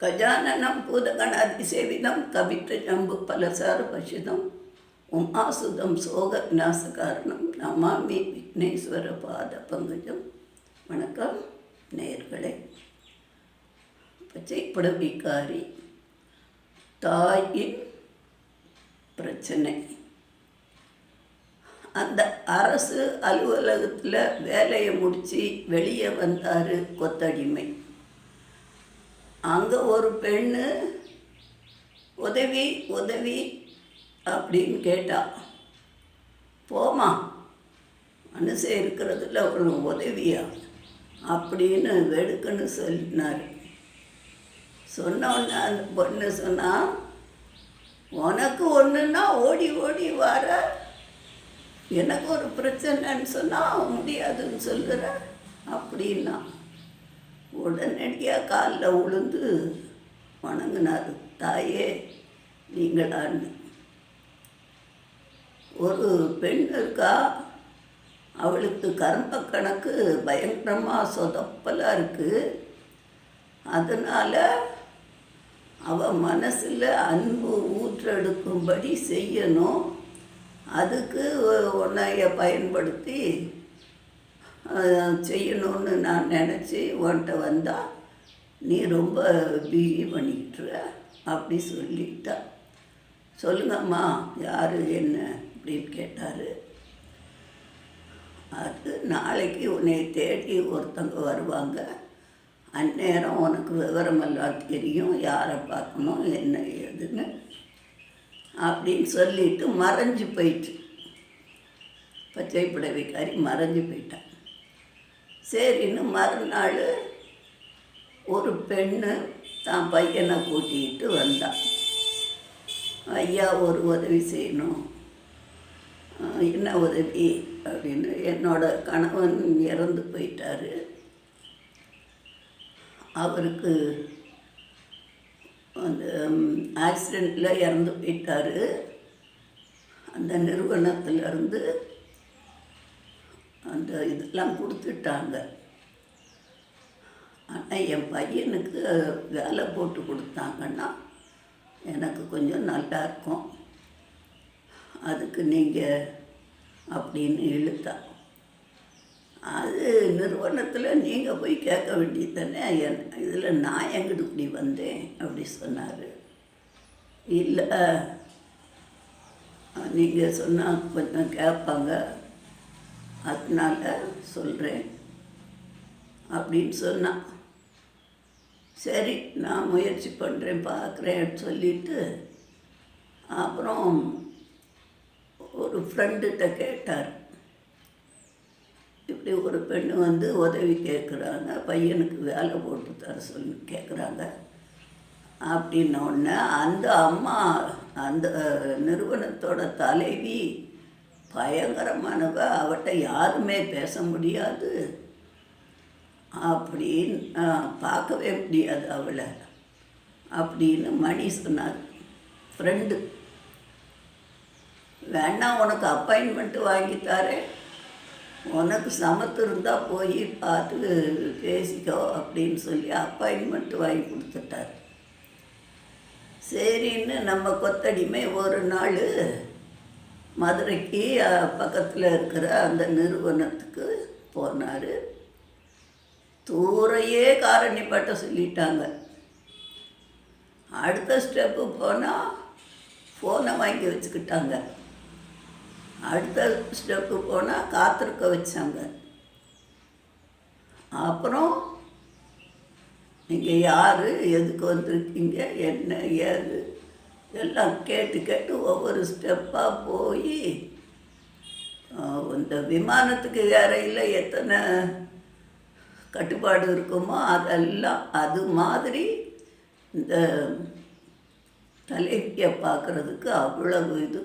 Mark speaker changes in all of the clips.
Speaker 1: கஜானனம் பூதகணாதிசேவிதம் கவித்த ஜம்பு பலசார பசிதம் உமாசுதம் சோக விநாசகாரணம் நமாமி விக்னேஸ்வர பாத பங்கஜம். வணக்கம் நேர்களே. பச்சைப்பட விகாரி தாயின் பிரச்சனை. அந்த அரசு அலுவலகத்தில் வேலையை முடித்து வெளியே வந்தார் கொத்தடிமை. அங்கே ஒரு பெண்ணு உதவி உதவி அப்படின்னு கேட்டா போமா மனுஷன் இருக்கிறதுல ஒரு உதவியா? அப்படின்னு வெடுக்குன்னு சொல்லினார். சொன்ன அந்த பொண்ணு சொன்னால் உனக்கு ஒன்றுன்னா ஓடி ஓடி வர. எனக்கு ஒரு பிரச்சனைன்னு சொன்னால் முடியாதுன்னு சொல்லுற. அப்படின்னா உடனடியாக காலில் விழுந்து வணங்கினார். தாயே நீங்களான்னு ஒரு பெண் இருக்கா? அவளுக்கு கர்ம கணக்கு பயங்கரமாக சொதப்பலாக இருக்குது அதனால் அவள் மனசில் அன்பு ஊற்றெடுக்கும்படி செய்யணும். அதுக்கு உன்னைய பயன்படுத்தி செய்யணும்னு நான் நினச்சி உன்கிட்ட வந்தால் நீ ரொம்ப பிஹி பண்ணிக்கிட்டுற அப்படி சொல்லிட்டா. சொல்லுங்கம்மா யார் என்ன அப்படின்னு கேட்டார். அது நாளைக்கு உன்னை தேடி ஒருத்தங்க வருவாங்க. அந்நேரம் உனக்கு விவரமெல்லாம் தெரியும் யாரை பார்க்கணும் என்ன ஏதுன்னு அப்படின்னு சொல்லிட்டு மறைஞ்சு போயிட்டு. பச்சை புடவைக்காரி மறைஞ்சு போயிட்டான் சரின்னு மறுநாள் ஒரு பெண்ணு தான் பையனை கூட்டிகிட்டு வந்தான் ஐயா ஒரு உதவி செய்யணும். என்ன உதவி? அப்படின்னு என்னோட கணவன் இறந்து போயிட்டாரு. அவருக்கு அந்த ஆக்சிடெண்ட்டில் இறந்து போயிட்டாரு. அந்த நிறுவனத்திலேருந்து அந்த இதெல்லாம் கொடுத்துட்டாங்க. ஆனால் என் பையனுக்கு வேலை போட்டு கொடுத்தாங்கன்னா எனக்கு கொஞ்சம் நல்லா இருக்கும். அதுக்கு நீங்கள் அப்படின்னு இழுத்தா. அது நிறுவனத்தில் நீங்கள் போய் கேட்க வேண்டியது தானே என் இதில் நான் எங்கிட்டு இப்படி வந்தேன் அப்படி சொன்னார். இல்லை நீங்கள் சொன்னால் கொஞ்சம் கேட்பாங்க அதனால சொல்கிறேன் அப்படின்னு சொன்னான் சரி நான் முயற்சி பண்ணுறேன் பார்க்குறேன்னு சொல்லிட்டு அப்புறம் ஒரு ஃப்ரெண்டுகிட்ட கேட்டார். இப்படி ஒரு பெண்ணு வந்து உதவி கேட்குறாங்க பையனுக்கு வேலை போட்டு தர சொல்லி கேட்குறாங்க அப்படின்ன உடனே அந்த அம்மா அந்த நிறுவனத்தோட தலைவி பயங்கரமானவ அவட்ட யாருமே பேச முடியாது. அப்படின்னு பார்க்கவே முடியாது அவளை. அப்படின்னு மணி சொன்னார். ஃப்ரெண்டு வேணா உனக்கு அப்பாயின்மெண்ட்டு வாங்கித்தாரே உனக்கு சமத்து இருந்தால் போய் பார்த்து பேசிக்கோ அப்படின்னு சொல்லி அப்பாயின்மெண்ட்டு வாங்கி கொடுத்துட்டார். சரின்னு நம்ம கொத்தடிமை ஒரு நாள். மதுரைக்கு பக்கத்தில் இருக்கிற அந்த நிறுவனத்துக்கு போனார். தூரையே காரணிப்பட்ட சொல்லிட்டாங்க. அடுத்த ஸ்டெப்பு போனால் ஃபோனை வாங்கி வச்சுக்கிட்டாங்க. அடுத்த ஸ்டெப்பு போனால் காத்திருக்க வச்சாங்க. அப்புறம் நீங்கள் யார்? எதுக்கு வந்திருக்கீங்க? என்ன ஏது? எல்லாம் கேட்டு கேட்டு ஒவ்வொரு ஸ்டெப்பாக போய் இந்த விமானத்துக்கு ஏறையில் எத்தனை கட்டுப்பாடு இருக்குமோ அதெல்லாம் அது மாதிரி இந்த தலைவியை பார்க்குறதுக்கு அவ்வளவு இது.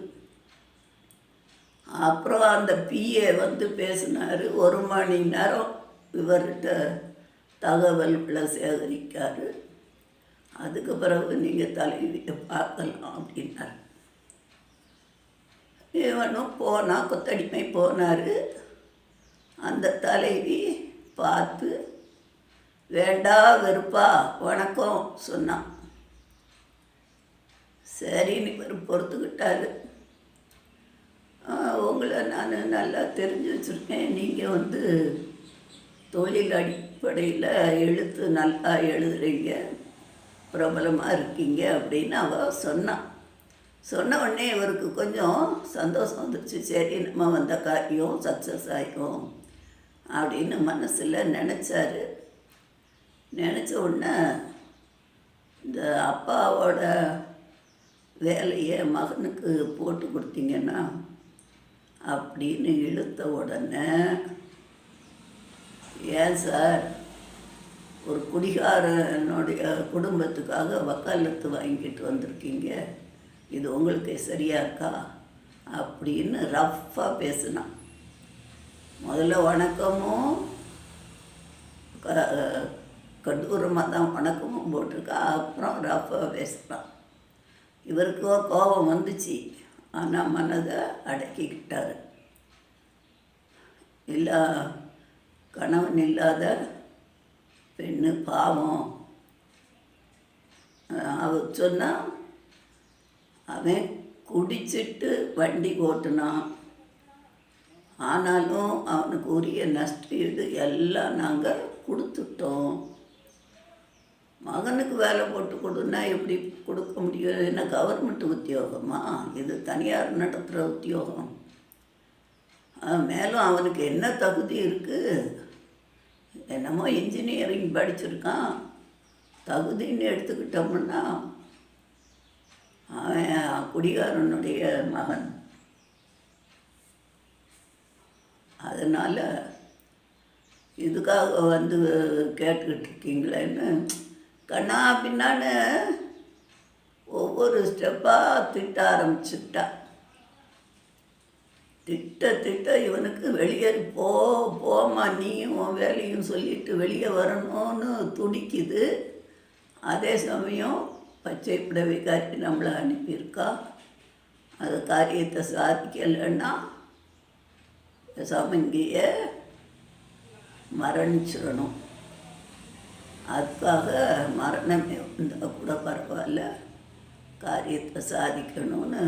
Speaker 1: அப்புறம் அந்த பிஏ வந்து பேசினார் ஒரு மணி நேரம் இவர்கிட்ட தகவல்களை சேகரிக்காரு. அதுக்கு பிறகு நீங்கள் தலைவியை பார்க்கலாம் அப்படின்னார். இவனும் போனால் கொத்தடிமை போனார். அந்த தலைவி பார்த்து வேண்டா வெறுப்பா வணக்கம் சொன்னான் சரின்னு இவர் பொறுத்துக்கிட்டாரு. உங்களை நான் நல்லா தெரிஞ்சு வச்சுருக்கேன். நீங்கள் வந்து தொழில் அடிப்படையில் எழுத்து நல்லா எழுதுறீங்க. பிரபலமாக இருக்கீங்க அப்படின்னு அவள் சொன்னான் சொன்ன உடனே இவருக்கு கொஞ்சம் சந்தோஷம் வந்துச்சு சரி நம்ம வந்த காரியம் சக்ஸஸ் ஆகிடும் அப்படின்னு மனசில் நினச்சாரு. நினச்ச உடனே இந்த அப்பாவோட வேலையை மகனுக்கு போட்டு கொடுத்தீங்கன்னா அப்படின்னு இழுத்த உடனே ஏன் சார் ஒரு குடிகாரனுடைய குடும்பத்துக்காக வக்காலத்து வாங்கிட்டு வந்திருக்கீங்க. இது உங்களுக்கு சரியா இருக்கா? அப்படின்னு ரஃப்பாக பேசினான் முதல்ல வணக்கமும் க- கடூரமாக தான் வணக்கமும் போட்டிருக்கா. அப்புறம் ரஃப்பாக பேசுகிறான் இவருக்கோ கோபம் வந்துச்சு. ஆனால் மனதை அடக்கிக்கிட்டார். இல்லை கணவன் இல்லாத பெண்ணு பாவம். அவர் சொன்னால் அவன் குடிச்சிட்டு வண்டி ஓட்டினான். ஆனாலும் அவனுக்கு உரிய நஷ்டீடு எல்லாம் நாங்கள் கொடுத்துட்டோம். மகனுக்கு வேலை போட்டு கொடுன்னா எப்படி கொடுக்க முடியும்? என்ன கவர்மெண்ட் உத்தியோகமா? இது தனியார் நடத்துகிற உத்தியோகம். மேலும் அவனுக்கு என்ன தகுதி இருக்குது என்னமோ இன்ஜினியரிங் படிச்சிருக்கான். தகுதின்னு எடுத்துக்கிட்டோம்னா அவன் குடிகாரனுடைய மகன். அதனால் இதுக்காக வந்து கேட்டுக்கிட்டு இருக்கீங்களேன்னு கண்ணா பின்னான்னு ஒவ்வொரு ஸ்டெப்பாக திட்ட ஆரம்பிச்சுட்டா. திட்ட திட்ட இவனுக்கு வெளியே போ போமா நீயும் உன் வேலையும் சொல்லிட்டு வெளியே வரணும்னு துடிக்குது. அதே சமயம் பச்சை புடவைக்காரி நம்மளை அனுப்பியிருக்கா. அது காரியத்தை சாதிக்கலைன்னா சமங்கியை மரணிச்சிடணும். அதுக்காக மரணமே இருந்தால் கூட பரவாயில்ல. காரியத்தை சாதிக்கணும்னு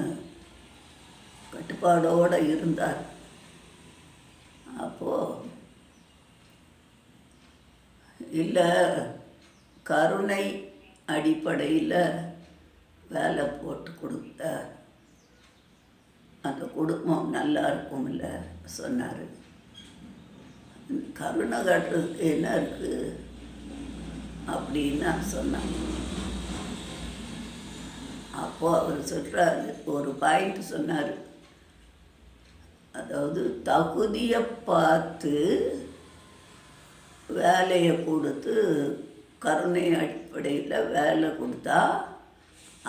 Speaker 1: கட்டுப்பாடோடு இருந்தார். அப்போது இல்லை கருணை அடிப்படையில் வேலை போட்டு கொடுத்த அந்த குடும்பம் நல்லா இருக்கும்ல சொன்னார். கருணை காட்டுறதுக்கு என்ன இருக்குது அப்படின்னு சொன்னாங்க. அப்போது அவர் சொல்கிறாரு ஒரு பாயிண்ட் சொன்னார். அதாவது தகுதியை பார்த்து வேலையை கொடுத்து கருணை அடிப்படையில் வேலை கொடுத்தா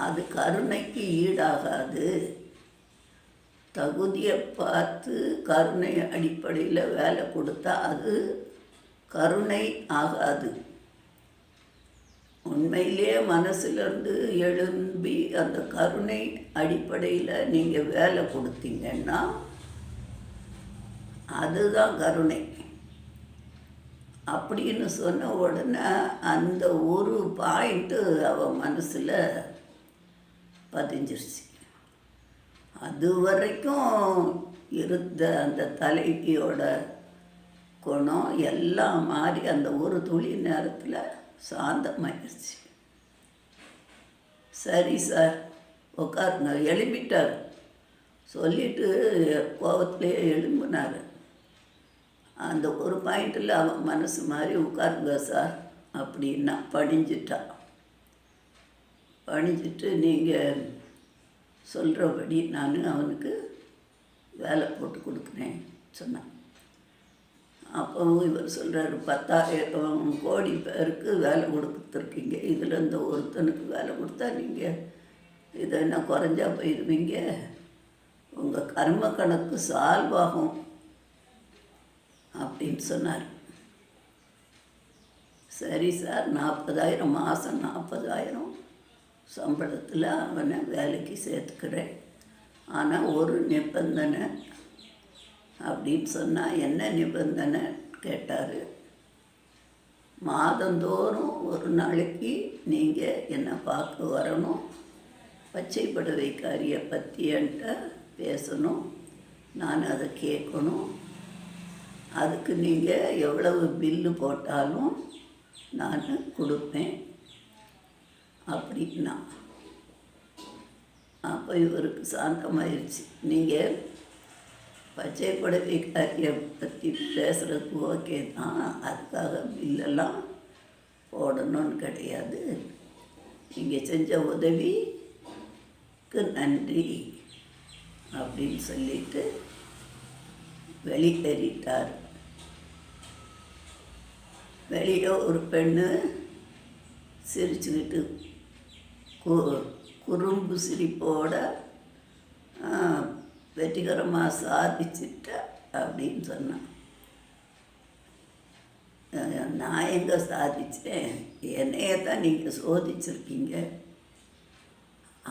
Speaker 1: அது கருணைக்கு ஈடாகாது. தகுதியை பார்த்து கருணை அடிப்படையில் வேலை கொடுத்தா அது கருணை ஆகாது. உண்மையிலேயே மனசுலேருந்து எழும்பி அந்த கருணை அடிப்படையில் நீங்கள் வேலை கொடுத்தீங்கன்னா அதுதான் கருணை. அப்படின்னு சொன்ன உடனே அந்த ஒரு பாயிண்ட்டு அவன் மனசில் பதிஞ்சிருச்சு. அது வரைக்கும் இருந்த அந்த தலைவியோட குணம் எல்லாம் மாறி அந்த ஒரு துளி நேரத்தில் சாந்தமாயிருச்சு. சரி சார் உட்காருங்க எழுப்பிட்டார் சொல்லிட்டு கோவத்திலே எழும்பினார். அந்த ஒரு பாயிண்டில் அவன் மனசு மாதிரி உட்காருங்க சார் அப்படின்னா பணிஞ்சிட்டான் பணிஞ்சிட்டு நீங்கள் சொல்கிறபடி நான் அவனுக்கு வேலை போட்டு கொடுக்குறேன் சொன்னான் அப்போ இவர் சொல்கிறாரு பத்தாயிரம் கோடி பேருக்கு வேலை கொடுத்துருக்கீங்க. இதில் இந்த ஒருத்தனுக்கு வேலை கொடுத்தா நீங்கள் இதை என்ன குறைஞ்சா போயிடுவீங்க? உங்கள் கர்ம கணக்கு சால்வ் ஆகும் அப்படின்னு சொன்னார். சரி சார் நாற்பதாயிரம் மாதம் நாற்பதாயிரம் சம்பளத்தில் அவனை வேலைக்கு சேர்த்துக்கிறேன். ஆனால் ஒரு நிபந்தனை அப்படின்னு சொன்னால் என்ன நிபந்தனை கேட்டார். மாதந்தோறும் ஒரு நாளைக்கு நீங்கள் என்னை பார்க்க வரணும்? பச்சை படுவைக்காரியை பற்றியன்ட்ட பேசணும். நான் அதை கேட்கணும். அதுக்கு நீங்கள் எவ்வளவு பில்லு போட்டாலும் நான் கொடுப்பேன். அப்படின்னா அப்போ இவருக்கு சாந்தமாயிடுச்சு நீங்கள் பச்சை காரியம் பற்றி பேசுகிறதுக்கு ஓகே தான். அதுக்காக பில்லெல்லாம் போடணும்னு கிடையாது. நீங்கள் செஞ்ச உதவிக்கு நன்றி அப்படின்னு சொல்லிட்டு வெளியேறிட்டார். வெளியே ஒரு பெண்ணு சிரிச்சுக்கிட்டு கு குறும்பு சிரிப்போட வெற்றிகரமாக சாதிச்சிட்ட அப்படின்னு சொன்னான் நான் எங்கே சாதிச்சேன்? என்னைய தான் நீங்கள் சோதிச்சிருக்கீங்க.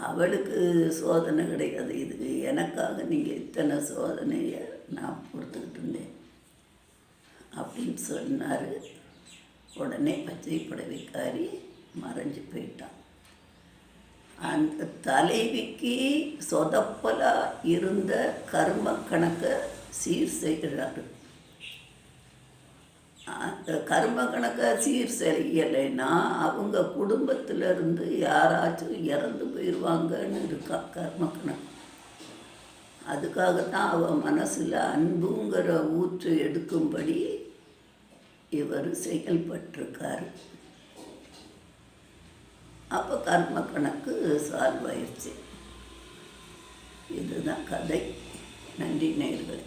Speaker 1: அவளுக்கு சோதனை கிடையாது. இது எனக்காக நீங்கள் இத்தனை சோதனையை நான் கொடுத்துக்கிட்டு இருந்தேன். அப்படின்னு சொன்னார். உடனே பச்சை புடவைக்காரி மறைஞ்சு போயிட்டான் அந்த தலைவிக்கு சொதப்பலாக இருந்த கர்ம கணக்கை சீர் செய்கிறாரு. அந்த கர்ம கணக்கை சீர் செய்யலைன்னா அவங்க குடும்பத்திலிருந்து யாராச்சும் இறந்து போயிடுவாங்கன்னு இருக்கா கர்ம கணக்கு. அதுக்காகத்தான் அவன் மனசில் அன்புங்கிற ஊற்று எடுக்கும்படி இவர் செயல்பட்டிருக்கார். அப்போ கர்ம கணக்கு சால்வ் ஆயிடுச்சு. இதுதான் கதை. நன்றி நேயர்களே.